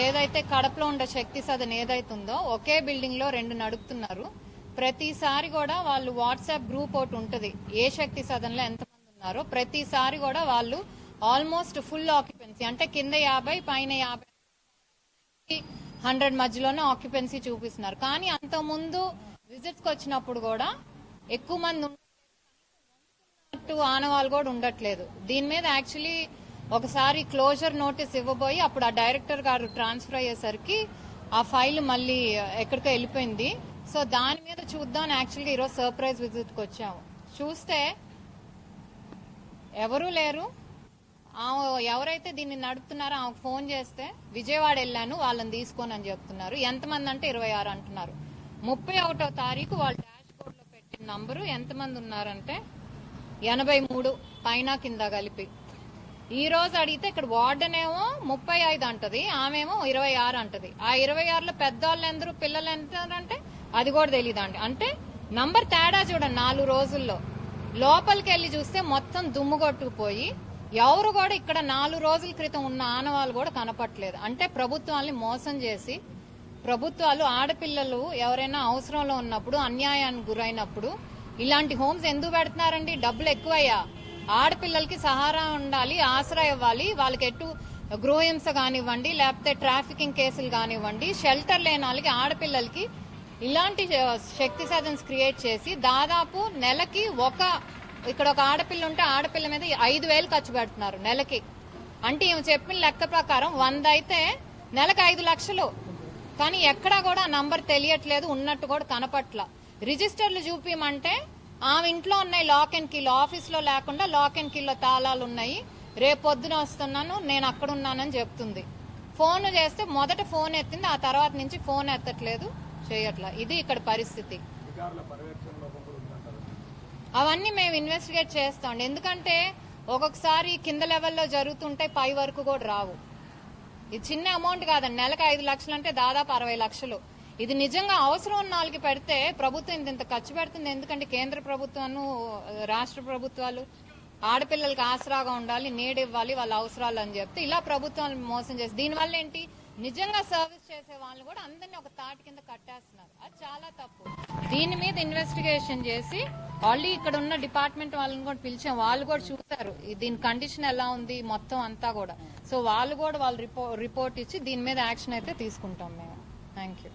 ఏదైతే కడపలో ఉండే శక్తి సదన్ ఏదైతే ఉందో ఒకే బిల్డింగ్లో రెండు నడుపుతున్నారు. ప్రతిసారి కూడా వాళ్ళు వాట్సాప్ గ్రూప్ ఒకటి ఉంటది. ఏ శక్తి సదన్లో ఎంతమంది ఉన్నారో ప్రతిసారి కూడా వాళ్ళు ఆల్మోస్ట్ ఫుల్ ఆక్యుపెన్సీ అంటే కింద యాభై పైన యాభై హండ్రెడ్ మధ్యలోనే ఆక్యుపెన్సీ చూపిస్తున్నారు. కానీ అంత ముందు విజిట్స్కి వచ్చినప్పుడు కూడా ఎక్కువ మంది ఆనవాళ్ళు కూడా ఉండట్లేదు. దీని మీద యాక్చువల్లీ ఒకసారి క్లోజర్ నోటీస్ ఇవ్వబోయి అప్పుడు ఆ డైరెక్టర్ గారు ట్రాన్స్ఫర్ అయ్యేసరికి ఆ ఫైల్ మళ్ళీ ఎక్కడికో వెళ్ళిపోయింది. సో దాని మీద చూద్దాం యాక్చువల్గా ఈరోజు సర్ప్రైజ్ విజిట్కి వచ్చాము. చూస్తే ఎవరూ లేరు. ఆమె ఎవరైతే దీన్ని నడుపుతున్నారో ఆమెకు ఫోన్ చేస్తే విజయవాడ వెళ్ళాను వాళ్ళని తీసుకొని అని చెప్తున్నారు. ఎంతమంది అంటే ఇరవై ఆరు అంటున్నారు. ముప్పై ఒకటో తారీఖు వాళ్ళ డాష్ బోర్డ్లో పెట్టిన నంబరు ఎంతమంది ఉన్నారంటే ఎనభై మూడు పైన కింద కలిపి. ఈ రోజు అడిగితే ఇక్కడ వార్డెన్ ఏమో ముప్పై ఐదు అంటది ఆమెమో ఇరవై ఆరు అంటది. ఆ ఇరవై ఆరులో పెద్దవాళ్ళు ఎందరు పిల్లలు ఎంత అంటే అది కూడా తెలియదండి అంటే నంబర్ తేడా చూడండి నాలుగు రోజుల్లో. లోపలికి వెళ్ళి చూస్తే మొత్తం దుమ్ము కొట్టుకుపోయి ఎవరు కూడా ఇక్కడ నాలుగు రోజుల క్రితం ఉన్న ఆనవాళ్ళు కూడా కనపట్లేదు అంటే ప్రభుత్వాల్ని మోసం చేసి ప్రభుత్వాలు ఆడపిల్లలు ఎవరైనా అవసరంలో ఉన్నప్పుడు అన్యాయానికి గురైనప్పుడు ఇలాంటి హోమ్స్ ఎందుకు పెడుతున్నారండి? డబ్బులు ఎక్కువయ్యా. ఆడపిల్లలకి సహారా ఉండాలి ఆసరా ఇవ్వాలి వాళ్ళకి ఎటు గృహహింస కానివ్వండి లేకపోతే ట్రాఫికింగ్ కేసులు కానివ్వండి షెల్టర్ లేని వాళ్ళకి ఆడపిల్లలకి ఇలాంటి శక్తి సాధన్స్ క్రియేట్ చేసి దాదాపు నెలకి ఒక ఇక్కడ ఒక ఆడపిల్ల ఉంటే ఆడపిల్ల మీద ఐదు వేలు ఖర్చు పెడుతున్నారు నెలకి. అంటే ఈమె చెప్పిన లెక్క ప్రకారం వంద అయితే నెలకు ఐదు లక్షలు. కానీ ఎక్కడా కూడా నంబర్ తెలియట్లేదు ఉన్నట్టు కూడా కనపట్ల. రిజిస్టర్లు చూపించమంటే ఆమె ఇంట్లో ఉన్నాయి లాక్ అండ్ కీలో ఆఫీస్లో లేకుండా లాక్ అండ్ కీలో తాళాలు ఉన్నాయి. రేపు పొద్దున వస్తున్నాను నేను అక్కడ ఉన్నానని చెప్తుంది. ఫోన్ చేస్తే మొదట ఫోన్ ఎత్తింది ఆ తర్వాత నుంచి ఫోన్ ఎత్తట్లేదు చేయట్లా. ఇది ఇక్కడ పరిస్థితి. అవన్నీ మేము ఇన్వెస్టిగేట్ చేస్తాం. ఎందుకంటే ఒక్కొక్కసారి కింద లెవెల్లో జరుగుతుంటే పై వరకు కూడా రావు. ఇది చిన్న అమౌంట్ కాదండి. నెలకు ఐదు లక్షలు అంటే దాదాపు అరవై లక్షలు. ఇది నిజంగా అవసరం ఉన్న వాళ్ళకి పెడితే ప్రభుత్వం ఇంత ఇంత ఖర్చు పెడుతుంది. ఎందుకంటే కేంద్ర ప్రభుత్వం రాష్ట్ర ప్రభుత్వాలు ఆడపిల్లలకి ఆసరాగా ఉండాలి నీడ ఇవ్వాలి వాళ్ళ అవసరాలు అని చెప్తే ఇలా ప్రభుత్వాలు మోసం చేసి దీనివల్ల ఏంటి? నిజంగా సర్వీస్ చేసే వాళ్ళని కూడా అందరినీ ఒక తాటి కింద కట్టేస్తున్నారు. అది చాలా తప్పు. దీని మీద ఇన్వెస్టిగేషన్ చేసి ఆల్రెడీ ఇక్కడ ఉన్న డిపార్ట్మెంట్ వాళ్ళని కూడా పిలిచాం. వాళ్ళు కూడా చూస్తారు దీని కండిషన్ ఎలా ఉంది మొత్తం అంతా కూడా. సో వాళ్ళు కూడా వాళ్ళు రిపో రిపోర్ట్ ఇచ్చి దీని మీద యాక్షన్ అయితే తీసుకుంటాం మేము. Thank you